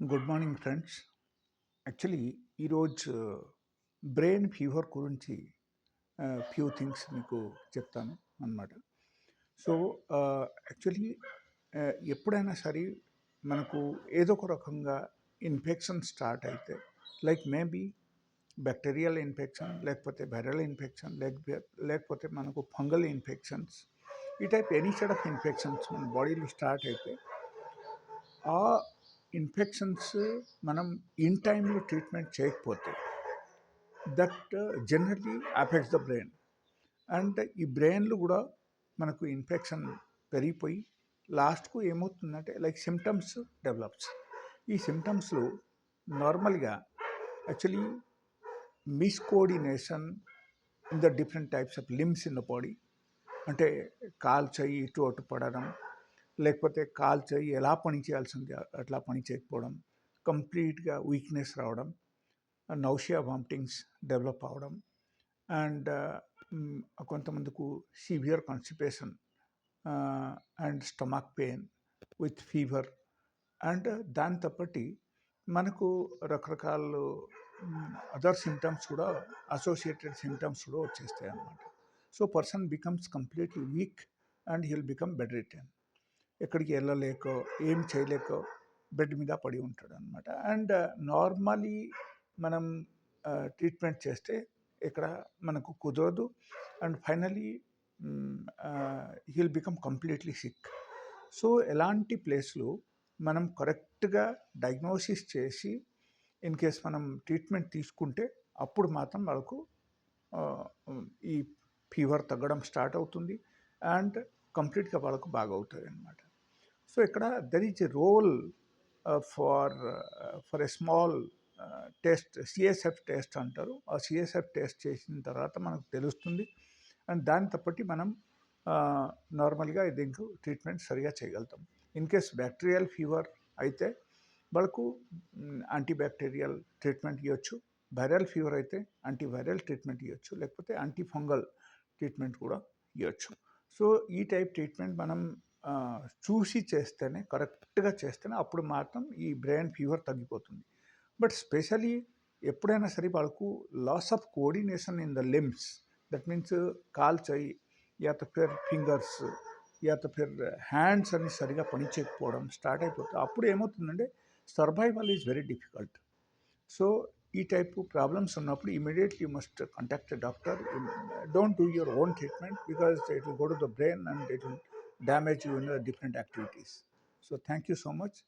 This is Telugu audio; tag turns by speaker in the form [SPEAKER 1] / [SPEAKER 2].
[SPEAKER 1] Good morning friends. యాక్చువల్లీ ఈరోజు బ్రెయిన్ ఫీవర్ గురించి ఫ్యూ థింగ్స్ మీకు చెప్తాను అన్నమాట. సో యాక్చువల్లీ ఎప్పుడైనా సరే మనకు ఏదో ఒక రకంగా ఇన్ఫెక్షన్ స్టార్ట్ అయితే లైక్ మేబీ బ్యాక్టీరియల్ ఇన్ఫెక్షన్ లేకపోతే వైరల్ ఇన్ఫెక్షన్ లేక లేకపోతే మనకు ఫంగల్ ఇన్ఫెక్షన్స్ ఈ type any side of infections మన బాడీలో స్టార్ట్ అయితే ఆ ఇన్ఫెక్షన్స్ మనం ఇన్ టైంలో ట్రీట్మెంట్ చేయకపోతే that generally affects the brain and ఈ బ్రెయిన్లు కూడా మనకు ఇన్ఫెక్షన్ పెరిగిపోయి లాస్ట్కు ఏమవుతుందంటే లైక్ సిమ్టమ్స్ డెవలప్స్ ఈ సిమ్టమ్స్లో నార్మల్గా actually miscoordination in the different types of limbs in the body అంటే కాల్ చెయ్యి ఇటు అటు పడడం లేకపోతే కాల్ చేయి ఎలా పని చేయాల్సింది అట్లా పని చేయకపోవడం కంప్లీట్గా వీక్నెస్ రావడం నౌషియా వామిటింగ్స్ డెవలప్ అవడం అండ్ కొంతమందికి severe constipation and stomach pain with fever and దాంతో మనకు రకరకాల అదర్ సిమ్టమ్స్ కూడా అసోసియేటెడ్ సిమ్టమ్స్ కూడా వచ్చేస్తాయి అన్నమాట so person becomes completely weak and he'll become bedridden ఎక్కడికి వెళ్ళలేకో ఏం చేయలేకో బెడ్ మీద పడి ఉంటాడు అనమాట అండ్ నార్మలీ మనం ట్రీట్మెంట్ చేస్తే ఇక్కడ మనకు కుదరదు. And finally he'll become completely sick. So ఎలాంటి ప్లేస్లో మనం కరెక్ట్గా డయాగ్నోసిస్ చేసి ఇన్ కేస్ మనం ట్రీట్మెంట్ తీసుకుంటే అప్పుడు మాత్రం వాళ్ళకు ఈ ఫీవర్ తగ్గడం స్టార్ట్ అవుతుంది. అండ్ కంప్లీట్గా వాళ్ళకు బాగా అవుతుంది అనమాట సో ఇక్కడ there is a role for for a small test CSF test అంటారు. ఆ సిఎస్ఎఫ్ టెస్ట్ చేసిన తర్వాత మనకు తెలుస్తుంది. అండ్ దాని తప్పటి మనం నార్మల్గా దీనికి ట్రీట్మెంట్ సరిగా చేయగలుగుతాం. ఇన్ కేస్ బ్యాక్టీరియల్ ఫీవర్ అయితే వాళ్ళకు యాంటీబ్యాక్టీరియల్ ట్రీట్మెంట్ ఇవ్వచ్చు వైరల్ ఫీవర్ అయితే యాంటీవైరల్ ట్రీట్మెంట్ ఇవ్వచ్చు లేకపోతే యాంటీ ఫంగల్ ట్రీట్మెంట్ కూడా ఇవ్వచ్చు సో ఈ టైప్ ట్రీట్మెంట్ మనం చూసి చేస్తేనే కరెక్ట్గా చేస్తేనే అప్పుడు మాత్రం ఈ బ్రెయిన్ ఫీవర్ తగ్గిపోతుంది. బట్ స్పెషలీ ఎప్పుడైనా సరే వాళ్ళకు loss of coordination in the limbs that means call చేయి యాత ఫిర్ ఫింగర్స్ యాత ఫిర్ హ్యాండ్స్ అని సరిగా పనిచేయకపోవడం స్టార్ట్ అయిపోతుంది అప్పుడు ఏమవుతుందంటే survival is very difficult. So ఈ టైప్ ప్రాబ్లమ్స్ ఉన్నప్పుడు immediately must contact doctor. Don't do your own treatment because it will go to the brain and it will damage you in different activities. So thank you so much.